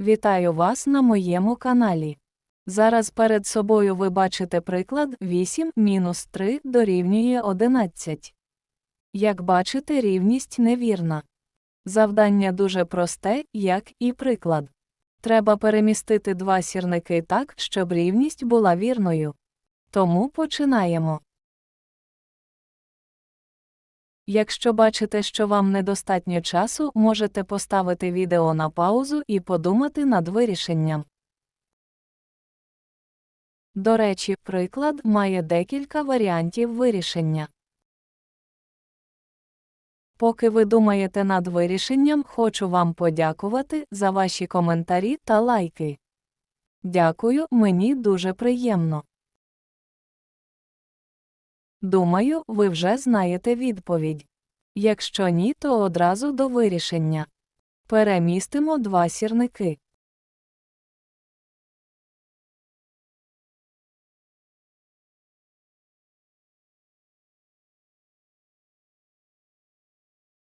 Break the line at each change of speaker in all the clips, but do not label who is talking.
Вітаю вас на моєму каналі. Зараз перед собою ви бачите приклад 8 мінус 3 дорівнює 11. Як бачите, рівність невірна. Завдання дуже просте, як і приклад. Треба перемістити два сірники так, щоб рівність була вірною. Тому починаємо. Якщо бачите, що вам недостатньо часу, можете поставити відео на паузу і подумати над вирішенням. До речі, приклад має декілька варіантів вирішення. Поки ви думаєте над вирішенням, хочу вам подякувати за ваші коментарі та лайки. Дякую, мені дуже приємно. Думаю, ви вже знаєте відповідь. Якщо ні, то одразу до вирішення. Перемістимо два сірники.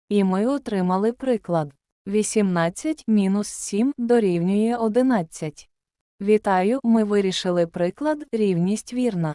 І ми отримали приклад. 18 мінус 7 дорівнює 11. Вітаю, ми вирішили приклад рівність вірна.